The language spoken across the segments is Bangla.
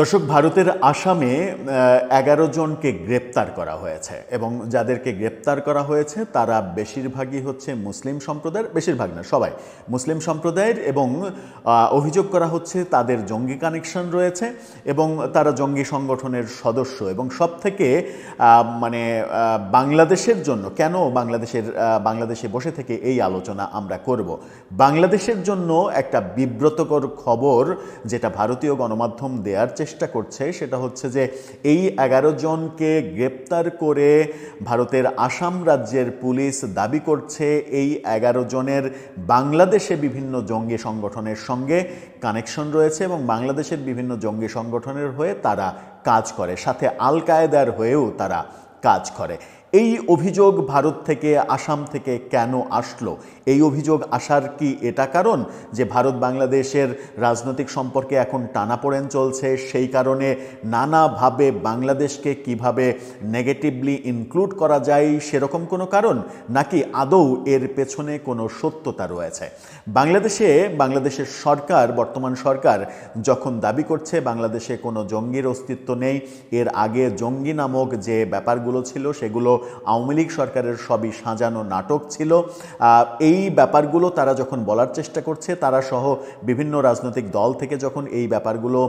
দর্শক, ভারতের আসামে এগারো জনকে গ্রেপ্তার করা হয়েছে এবং যাদেরকে গ্রেপ্তার করা হয়েছে তারা বেশিরভাগই হচ্ছে মুসলিম সম্প্রদায়ের, বেশিরভাগ না, সবাই মুসলিম সম্প্রদায়ের এবং অভিযোগ করা হচ্ছে তাদের জঙ্গি কানেকশন রয়েছে এবং তারা জঙ্গি সংগঠনের সদস্য এবং সব থেকে মানে বাংলাদেশের জন্য, কেন বাংলাদেশের বাংলাদেশে বসে থেকে এই আলোচনা আমরা করব? বাংলাদেশের জন্য একটা বিব্রতকর খবর যেটা ভারতীয় গণমাধ্যম দেওয়ার চেষ্টা করছে, সেটা হচ্ছে যে এই এগারো জনকে গ্রেপ্তার করে ভারতের আসাম রাজ্যের পুলিশ দাবি করছে, এই এগারো জনের বাংলাদেশে বিভিন্ন জঙ্গি সংগঠনের সঙ্গে কানেকশন রয়েছে এবং বাংলাদেশের বিভিন্ন জঙ্গি সংগঠনের হয়ে তারা কাজ করে, সাথে আল কায়দার হয়েও তারা কাজ করে। এই অভিযোগ ভারত থেকে আসাম থেকে কেন আসলো? এই অভিযোগ আসার কি এটা কারণ? যে ভারত বাংলাদেশের রাজনৈতিক সম্পর্কে এখন টানাপোড়েন চলছে, সেই কারণে নানাভাবে বাংলাদেশকে কীভাবে নেগেটিভলি ইনক্লুড করা যায় সেরকম কোনো কারণ? নাকি আদৌ এর পেছনে কোনো সত্যতা রয়েছে? বাংলাদেশে, বাংলাদেশের সরকার, বর্তমান সরকার যখন দাবি করছে বাংলাদেশে কোনো জঙ্গির অস্তিত্ব নেই, এর আগে জঙ্গি নামক যে ব্যাপারগুলো ছিল সেগুলো আওয়ামী লীগ সরকারের সবই সাজানো নাটক ছিল। এই ব্যাপারগুলো তারা যখন বলার চেষ্টা করছে, তারা সহ বিভিন্ন রাজনৈতিক দল থেকে যখন এই ব্যাপারগুলো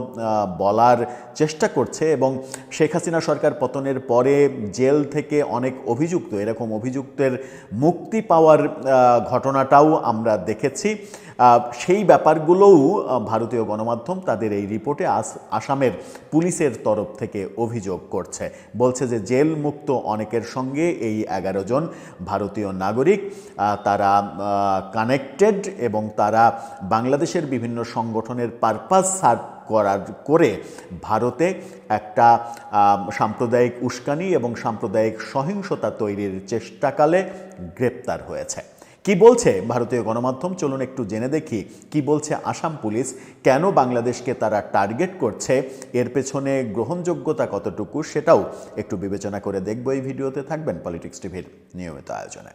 বলার চেষ্টা করছে এবং শেখ হাসিনা সরকার পতনের পরে জেল থেকে অনেক অভিযুক্ত, এরকম অভিযুক্তের মুক্তি পাওয়ার ঘটনাটাও আমরা দেখেছি। সেই ব্যাপারগুলোও ভারতীয় গণমাধ্যম তাদের এই রিপোর্টে আস- আসামের পুলিশের তরফ থেকে অভিযোগ করছে। বলছে যে জেল মুক্ত অনেকের সঙ্গে এই এগারো জন ভারতীয় নাগরিক তারা কানেক্টেড এবং তারা বাংলাদেশের বিভিন্ন সংগঠনের পারপাস সার্ভ করার, করে ভারতে একটা সাম্প্রদায়িক উস্কানি এবং সাম্প্রদায়িক সহিংসতা তৈরির চেষ্টাকালে গ্রেপ্তার হয়েছে। কি বলছে ভারতীয় গণমাধ্যম? চলুন একটু জেনে দেখি কি বলছে আসাম পুলিশ, কেন বাংলাদেশকে তারা টার্গেট করছে, এর পেছনে গ্রহণযোগ্যতা কতটুকু সেটাও একটু বিবেচনা করে দেখব এই ভিডিওতে। থাকবেন পলিটিক্স টিভির নিয়মিত আয়োজনে।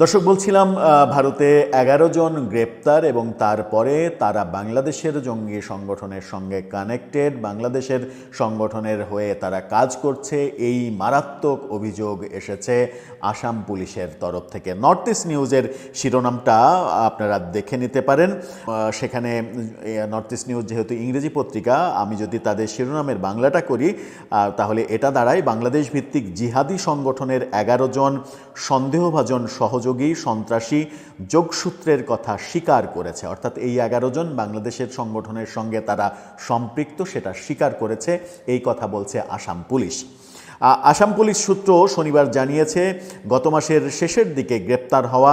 দর্শক, বলছিলাম ভারতে এগারো জন গ্রেপ্তার এবং তারপরে তারা বাংলাদেশের জঙ্গি সংগঠনের সঙ্গে কানেক্টেড। বাংলাদেশের সংগঠনের হয়ে তারা কাজ করছে। এই মারাত্মক অভিযোগ এসেছে আসাম পুলিশের তরফ থেকে। নর্থ ইস্ট নিউজের শিরোনামটা আপনারা দেখে নিতে পারেন। সেখানে নর্থ ইস্ট নিউজ যেহেতু ইংরেজি পত্রিকা, আমি যদি তাদের শিরোনামের বাংলাটা করি তাহলে এটা দাঁড়ায় বাংলাদেশ ভিত্তিক জিহাদি সংগঠনের এগারো জন সন্দেহভাজন সহযোগী সন্ত্রাসী যোগসূত্রের কথা স্বীকার করেছে। অর্থাৎ এই এগারো জন বাংলাদেশের সংগঠনের সঙ্গে তারা সম্পৃক্ত, সেটা স্বীকার করেছে। এই কথা বলছে আসাম পুলিশ। আসাম পুলিশ সূত্র শনিবার জানিয়েছে, গত মাসের শেষের দিকে গ্রেপ্তার হওয়া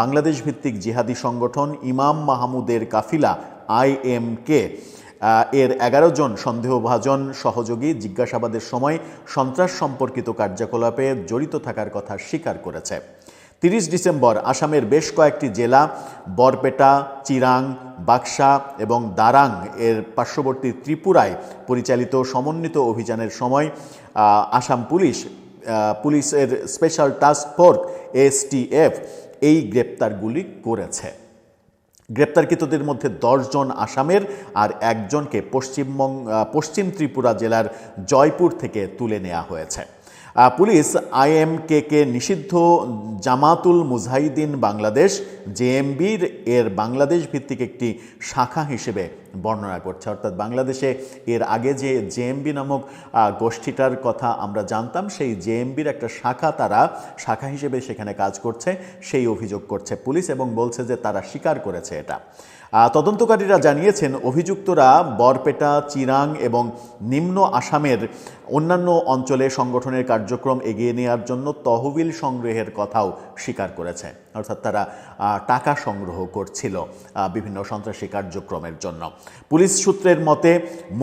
বাংলাদেশ ভিত্তিক জিহাদি সংগঠন ইমাম মাহমুদের কাফিলা আইএমকে এর এগারো জন সন্দেহভাজন সহযোগী জিজ্ঞাসাবাদের সময় সন্ত্রাস সম্পর্কিত কার্যকলাপে জড়িত থাকার কথা স্বীকার করেছে। তিরিশ ডিসেম্বর আসামের বেশ কয়েকটি জেলা, বরপেটা, চিরাং, বাক্সা এবং দারাং এর পার্শ্ববর্তী ত্রিপুরায় পরিচালিত সমন্বিত অভিযানের সময় আসাম পুলিশ পুলিশের স্পেশাল টাস্ক ফোর্স এসটিএফ এই গ্রেপ্তারগুলি করেছে। গ্রেপ্তারকৃতদের মধ্যে জন আসামের আর একজনকে পশ্চিমবঙ্গ পশ্চিম ত্রিপুরা জেলার জয়পুর থেকে তুলে নেওয়া হয়েছে। পুলিশ আইএমকে কে নিষিদ্ধ জামাতুল মুজাহিদিন বাংলাদেশ, জেএমবির এর বাংলাদেশ ভিত্তিক একটি শাখা হিসেবে বর্ণনা করছে। অর্থাৎ বাংলাদেশে এর আগে যে জেএমবি নামক গোষ্ঠীটার কথা আমরা জানতাম, সেই জেএমবির একটা শাখা তারা, শাখা হিসেবে সেখানে কাজ করছে, সেই অভিযোগ করছে পুলিশ এবং বলছে যে তারা স্বীকার করেছে এটা। তদন্তকারীরা জানিয়েছেন, অভিযুক্তরা বরপেটা, চিরাং এবং নিম্ন আসামের অন্যান্য অঞ্চলে সংগঠনের কার্যক্রম এগিয়ে নেওয়ার জন্য তহবিল সংগ্রহের কথাও স্বীকার করেছে। অর্থাৎ তারা টাকা সংগ্রহ করছিল বিভিন্ন সন্ত্রাসী কার্যক্রমের জন্য। পুলিশ সূত্রের মতে,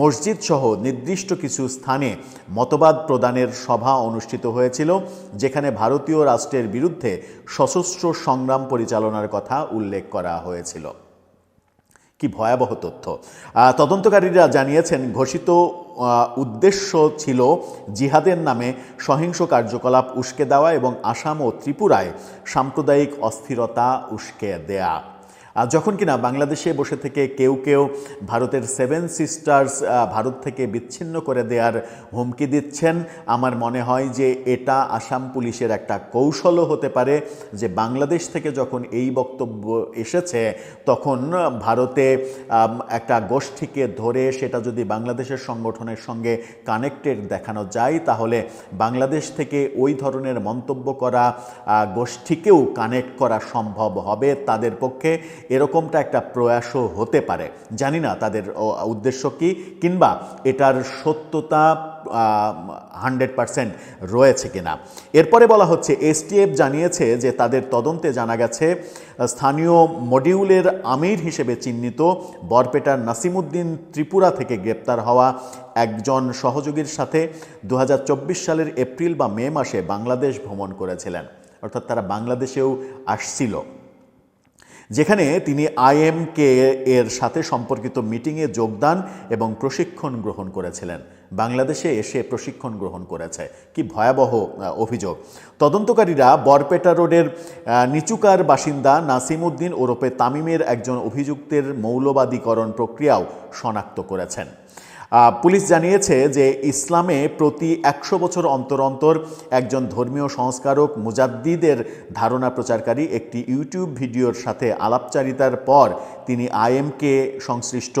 মসজিদ সহ নির্দিষ্ট কিছু স্থানে মতবাদ প্রদানের সভা অনুষ্ঠিত হয়েছিল, যেখানে ভারতীয় রাষ্ট্রের বিরুদ্ধে সশস্ত্র সংগ্রাম পরিচালনার কথা উল্লেখ করা হয়েছিল। কি ভয়াবহ তথ্য? তদন্তকারীরা জানিয়েছেন, ঘোষিত উদ্দেশ্য ছিল জিহাদের নামে সহিংস কার্যকলাপ উস্কে দেওয়া এবং আসাম ও ত্রিপুরায় সাম্প্রদায়িক অস্থিরতা উস্কে দেয়া। যখন কিনা বাংলাদেশে বসে থেকে কেউ কেউ ভারতের সেভেন সিস্টার্স ভারত থেকে বিচ্ছিন্ন করে দেওয়ার হুমকি দিচ্ছেন, আমার মনে হয় যে এটা আসাম পুলিশের একটা কৌশলও হতে পারে যে বাংলাদেশ থেকে যখন এই বক্তব্য এসেছে, তখন ভারতে একটা গোষ্ঠীকে ধরে সেটা যদি বাংলাদেশের সংগঠনের সঙ্গে কানেক্টেড দেখানো যায়, তাহলে বাংলাদেশ থেকে ওই ধরনের মন্তব্য করা গোষ্ঠীকেও কানেক্ট করা সম্ভব হবে তাদের পক্ষে। এরকমটা একটা প্রয়াসও হতে পারে। জানি না তাদের উদ্দেশ্য কি, কিংবা এটার সত্যতা হান্ড্রেড পারসেন্ট রয়েছে কিনা। এরপরে বলা হচ্ছে এসটিএফ জানিয়েছে যে তাদের তদন্তে জানা গেছে, স্থানীয় মডিউলের আমির হিসেবে চিহ্নিত বরপেটার নাসিমুদ্দিন ত্রিপুরা থেকে গ্রেপ্তার হওয়া একজন সহযোগীর সাথে দু হাজার চব্বিশ সালের এপ্রিল বা মে মাসে বাংলাদেশ ভ্রমণ করেছিলেন। অর্থাৎ তারা বাংলাদেশেও আসছিল। যেখানে তিনি আইএমকে এর সাথে সম্পর্কিত মিটিংয়ে যোগদান এবং প্রশিক্ষণ গ্রহণ করেছিলেন। বাংলাদেশে এসে প্রশিক্ষণ গ্রহণ করেছে। কি ভয়াবহ অভিযোগ। তদন্তকারীরা বরপেটা রোডের নিচুকার বাসিন্দা নাসিমউদ্দিন ওরফে তামিমের একজন অভিযুক্তের মৌলবাদীকরণ প্রক্রিয়াও শনাক্ত করেছেন। পুলিশ জানিয়েছে যে ইসলামে প্রতি একশো বছর অন্তর অন্তর একজন ধর্মীয় সংস্কারক মুজাদ্দিদের ধারণা প্রচারকারী একটি ইউটিউব ভিডিওর সাথে আলাপচারিতার পর তিনি আইএমকে সংশ্লিষ্ট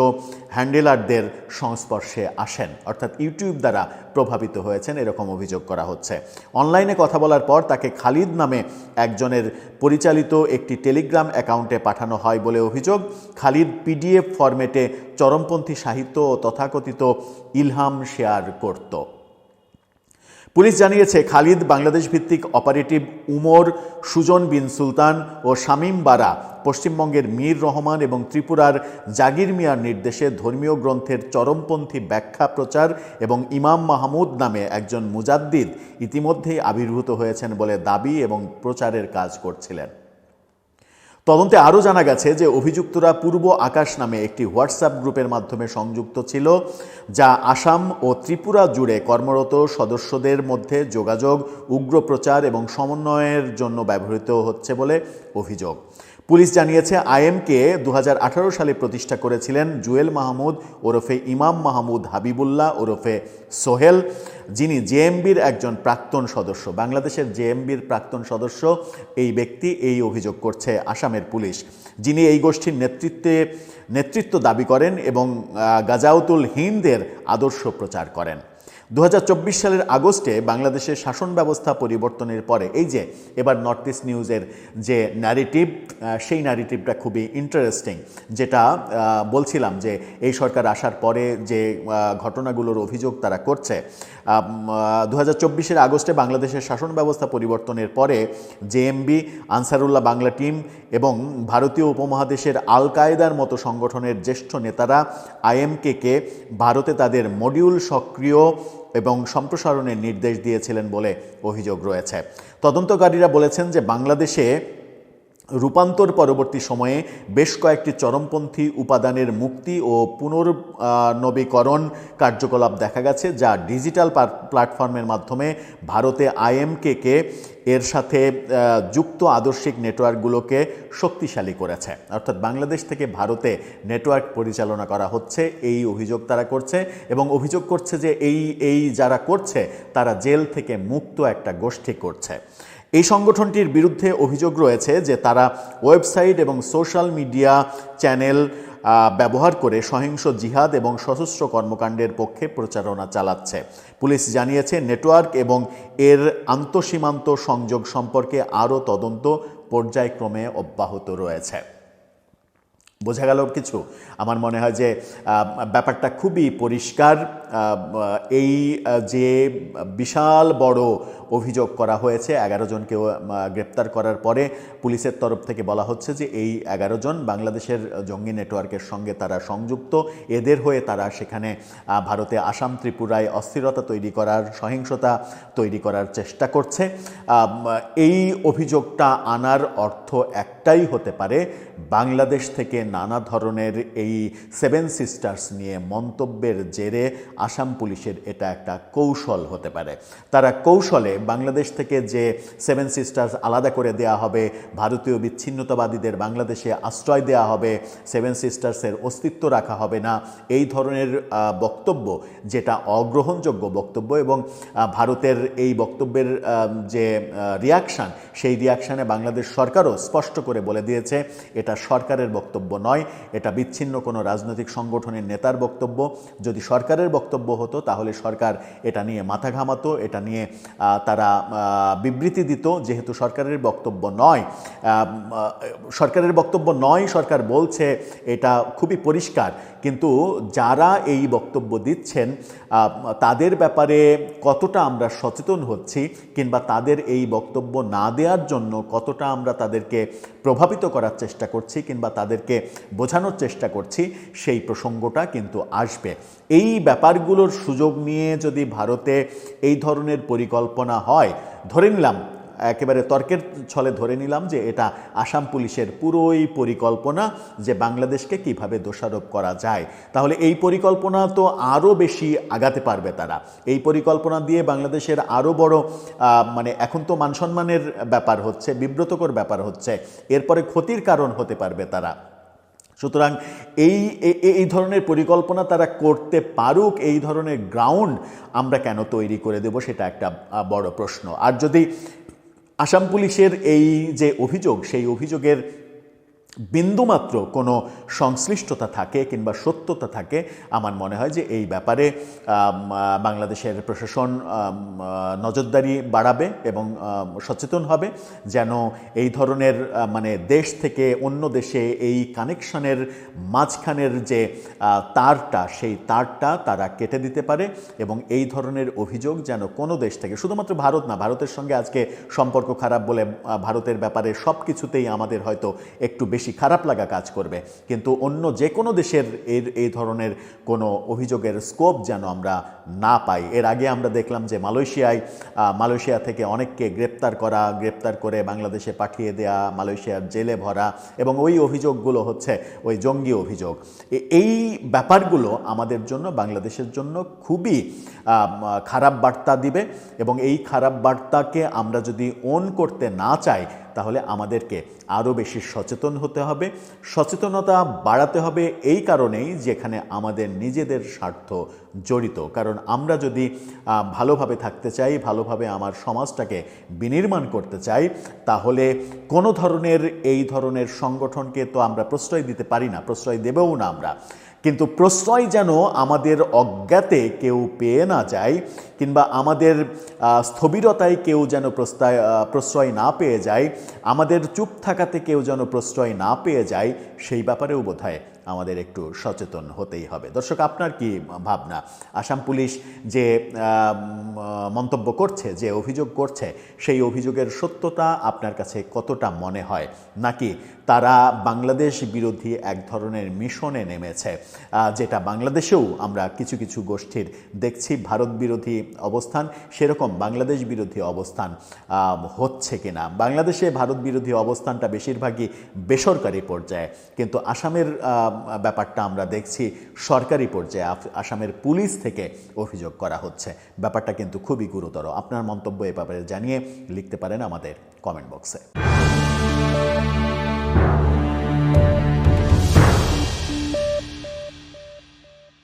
হ্যান্ডেলারদের সংস্পর্শে আসেন, অর্থাৎ ইউটিউব দ্বারা প্রভাবিত হয়েছেন, এরকম অভিযোগ করা হচ্ছে। অনলাইনে কথা বলার পর তাকে খালিদ নামে একজনের পরিচালিত একটি টেলিগ্রাম অ্যাকাউন্টে পাঠানো হয় বলে অভিযোগ। খালিদ পিডিএফ ফরম্যাটে চরমপন্থী সাহিত্য ও তথাকথিত ইলহাম শেয়ার করত। পুলিশ জানিয়েছে, খালিদ বাংলাদেশ ভিত্তিক অপারেটিভ উমর, সুজন বিন সুলতান ও শামীম বারা পশ্চিমবঙ্গের মীর রহমান এবং ত্রিপুরার জাগির মিয়ার নির্দেশে ধর্মীয় গ্রন্থের চরমপন্থী ব্যাখ্যা প্রচার এবং ইমাম মাহমুদ নামে একজন মুজাদ্দিদ ইতিমধ্যেই আবির্ভূত হয়েছেন বলে দাবি এবং প্রচারের কাজ করছিলেন। তদন্তে আরও জানা গেছে যে অভিযুক্তরা পূর্ব আকাশ নামে একটি হোয়াটসঅ্যাপ গ্রুপের মাধ্যমে সংযুক্ত ছিল, যা আসাম ও ত্রিপুরা জুড়ে কর্মরত সদস্যদের মধ্যে যোগাযোগ, উগ্র প্রচার এবং সমন্বয়ের জন্য ব্যবহৃত হচ্ছে বলে অভিযোগ। পুলিশ জানিয়েছে, আইএমকে দু হাজার আঠারো সালে প্রতিষ্ঠা করেছিলেন জুয়েল মাহমুদ ওরফে ইমাম মাহমুদ হাবিবুল্লাহ ওরফে সোহেল, যিনি জেএমবির একজন প্রাক্তন সদস্য। বাংলাদেশের জেএমবির প্রাক্তন সদস্য এই ব্যক্তি এই অভিযোগ করছে আসামের পুলিশ। যিনি এই গোষ্ঠীর নেতৃত্বে, নেতৃত্ব দাবি করেন এবং গাজাউতুল হিন্দের আদর্শ প্রচার করেন। দু হাজার চব্বিশ সালের আগস্টে বাংলাদেশের শাসন ব্যবস্থা পরিবর্তনের পরে, এই যে এবার নর্থ ইস্ট নিউজের যে ন্যারেটিভ সেই ন্যারেটিভটা খুবই ইন্টারেস্টিং যেটা বলছিলাম যে এই সরকার আসার পরে যে ঘটনাগুলোর অভিযোগ তারা করছে দু হাজার আগস্টে বাংলাদেশের শাসন ব্যবস্থা পরিবর্তনের পরে জেএমবি আনসারুল্লাহ বাংলা টিম এবং ভারতীয় উপমহাদেশের আল কায়েদার মতো সংগঠনের জ্যেষ্ঠ নেতারা আইএমকে ভারতে তাদের মডিউল সক্রিয় এবং সম্প্রসারণের নির্দেশ দিয়েছিলেন বলে অভিযোগ রয়েছে। তদন্তকারীরা বলেছেন যে বাংলাদেশে রূপান্তর পরবর্তী সময়ে বেশ কয়েকটি চরমপন্থী উপাদানের মুক্তি ও পুনর্নবীকরণ কার্যকলাপ দেখা গেছে, যা ডিজিটাল প্ল্যাটফর্মের মাধ্যমে ভারতে আইএমকে এর সাথে যুক্ত আদর্শিক নেটওয়ার্কগুলোকে শক্তিশালী করেছে। অর্থাৎ বাংলাদেশ থেকে ভারতে নেটওয়ার্ক পরিচালনা করা হচ্ছে, এই অভিযোগ তারা করছে এবং অভিযোগ করছে যে এই এই যারা করছে, তারা জেল থেকে মুক্ত একটা গোষ্ঠী করছে। এই সংগঠনটির বিরুদ্ধে অভিযোগ রয়েছে যে তারা ওয়েবসাইট এবং সোশ্যাল মিডিয়া চ্যানেল ব্যবহার করে সহিংস জিহাদ এবং সশস্ত্র কর্মকাণ্ডের পক্ষে প্রচারণা চালাচ্ছে। পুলিশ জানিয়েছে, নেটওয়ার্ক এবং এর আন্তঃসীমান্ত সংযোগ সম্পর্কে আরও তদন্ত পর্যায়ক্রমে অব্যাহত রয়েছে। বোঝা গেল কিছু। আমার মনে হয় যে ব্যাপারটা খুবই পরিষ্কার। এই যে বিশাল বড় অভিযোগ করা হয়েছে, এগারো জনকে গ্রেপ্তার করার পরে পুলিশের তরফ থেকে বলা হচ্ছে যে, এই এগারো জন বাংলাদেশের জঙ্গি নেটওয়ার্কের সঙ্গে তারা সংযুক্ত। এদের হয়ে তারা সেখানে ভারতে আসাম, ত্রিপুরায় অস্থিরতা তৈরি করার, সহিংসতা তৈরি করার চেষ্টা করছে। এই অভিযোগটা আনার অর্থ একটাই হতে পারে, বাংলাদেশ থেকে নানা ধরনের এই সেভেন সিস্টার্স নিয়ে মন্তব্যের জেরে আসাম পুলিশের এটা একটা কৌশল হতে পারে। তারা কৌশলে বাংলাদেশ থেকে যে সেভেন সিস্টার্স আলাদা করে দেয়া হবে, ভারতীয় বিচ্ছিন্নতাবাদীদের বাংলাদেশে আশ্রয় দেয়া হবে সেভেন সিস্টার্সের অস্তিত্ব রাখা হবে না, এই ধরনের বক্তব্য যেটা অগ্রহণযোগ্য বক্তব্য এবং ভারতের এই বক্তব্যের যে রিয়াকশান সেই রিয়াকশানে বাংলাদেশ সরকারও স্পষ্ট করে বলে দিয়েছে, এটা সরকারের বক্তব্য নয়, এটা বিচ্ছিন্ন কোনো রাজনৈতিক সংগঠনের নেতার বক্তব্য। যদি সরকারের বক্তব্য হতো, তাহলে সরকার এটা নিয়ে মাথা ঘামাতো, এটা নিয়ে তারা বিবৃতি দিত, যেহেতু সরকারের বক্তব্য নয় সরকারের বক্তব্য নয়, সরকার বলছে এটা খুবই পরিষ্কার। কিন্তু যারা এই বক্তব্য দিচ্ছেন তাদের ব্যাপারে কতটা আমরা সচেতন হচ্ছি, কিংবা তাদের এই বক্তব্য না দেওয়ার জন্য কতটা আমরা তাদেরকে প্রভাবিত করার চেষ্টা করছি, কিংবা তাদেরকে বোঝানোর চেষ্টা করছি, সেই প্রসঙ্গটা কিন্তু আসবে। এই ব্যাপারগুলোর সুযোগ নিয়ে যদি ভারতে এই ধরনের পরিকল্পনা হয়, ধরে নিলাম, একেবারে তর্কের ছলে ধরে নিলাম যে এটা আসাম পুলিশের পুরোই পরিকল্পনা যে বাংলাদেশকে কীভাবে দোষারোপ করা যায়। তাহলে এই পরিকল্পনা তো আরও বেশি আগাতে পারবে তারা। এই পরিকল্পনা দিয়ে বাংলাদেশের আরও বড় মানে এখন তো মানসম্মানের ব্যাপার হচ্ছে, বিব্রতকর ব্যাপার হচ্ছে, এরপরে ক্ষতির কারণ হতে পারবে তারা। সুতরাং এই এই ধরনের পরিকল্পনা তারা করতে পারুক, এই ধরনের গ্রাউন্ড আমরা কেন তৈরি করে দেব সেটা একটা বড় প্রশ্ন। আর যদি আসাম পুলিশের এই যে অভিযোগ, সেই অভিযোগের বিন্দুমাত্র কোনো সংশ্লিষ্টতা থাকে কিংবা সত্যতা থাকে, আমার মনে হয় যে এই ব্যাপারে বাংলাদেশের প্রশাসন নজরদারি বাড়াবে এবং সচেতন হবে যেন এই ধরনের মানে দেশ থেকে অন্য দেশে এই কানেকশনের মাঝখানের যে তারটা, সেই তারটা তারা কেটে দিতে পারে এবং এই ধরনের অভিযোগ যেন কোনো দেশ থেকে, শুধুমাত্র ভারত না, ভারতের সঙ্গে আজকে সম্পর্ক খারাপ বলে ভারতের ব্যাপারে সব কিছুতেই আমাদের হয়তো একটু বেশি খারাপ লাগা কাজ করবে। কিন্তু অন্য যে কোনো দেশের এর, এই ধরনের কোনো অভিযোগের স্কোপ যেন আমরা না পাই। এর আগে আমরা দেখলাম যে মালয়েশিয়ায় মালয়েশিয়া থেকে অনেককে গ্রেপ্তার করা, গ্রেপ্তার করে বাংলাদেশে পাঠিয়ে দেয়া, মালয়েশিয়ার জেলে ভরা এবং ওই অভিযোগগুলো হচ্ছে ওই জঙ্গি অভিযোগ। এই ব্যাপারগুলো আমাদের জন্য, বাংলাদেশের জন্য খুবই খারাপ বার্তা দিবে এবং এই খারাপ বার্তাকে আমরা যদি ওন করতে না চাই তাহলে আমাদেরকে আরও বেশি সচেতন হতে হবে। সচেতনতা বাড়াতে হবে এই কারণেই যেখানে আমাদের নিজেদের স্বার্থ জড়িত। কারণ আমরা যদি ভালোভাবে থাকতে চাই, ভালোভাবে আমার সমাজটাকে বিনির্মাণ করতে চাই, তাহলে কোনো ধরনের এই ধরনের সংগঠনকে তো আমরা প্রশ্রয় দিতে পারি না, প্রশ্রয় দেবেও না আমরা। কিন্তু প্রশ্রয় যেন আমাদের অজ্ঞাতে কেউ পেয়ে না যায় কিংবা আমাদের স্থবিরতায় কেউ যেন প্রস্তায় প্রশ্রয় না পেয়ে যায়, আমাদের চুপ থাকাতে কেউ যেন প্রশ্রয় না পেয়ে যায়, সেই ব্যাপারেও বোধহয় আমাদের একটু সচেতন হতেই হবে। দর্শক, আপনার কি ভাবনা? আসাম পুলিশ যে মন্তব্য করছে, যে অভিযোগ করছে, সেই অভিযোগের সত্যতা আপনার কাছে কতটা মনে হয়? নাকি তারা বাংলাদেশ বিরোধী এক ধরনের মিশনে নেমেছে যেটা বাংলাদেশেও আমরা কিছু কিছু গোষ্ঠীর দেখছি, ভারত বিরোধী অবস্থান, সেরকম বাংলাদেশ বিরোধী অবস্থান হচ্ছে কিনা? বাংলাদেশে ভারত বিরোধী অবস্থানটা বেশিরভাগই বেসরকারি পর্যায়ে, কিন্তু আসামের ব্যাপারটা আমরা দেখছি সরকারি পর্যায়ে আসামের পুলিশ থেকে অভিযোগ করা হচ্ছে। ব্যাপারটা কিন্তু খুবই গুরুতর। আপনার মন্তব্য এ ব্যাপারে জানিয়ে লিখতে পারেন আমাদের কমেন্ট বক্সে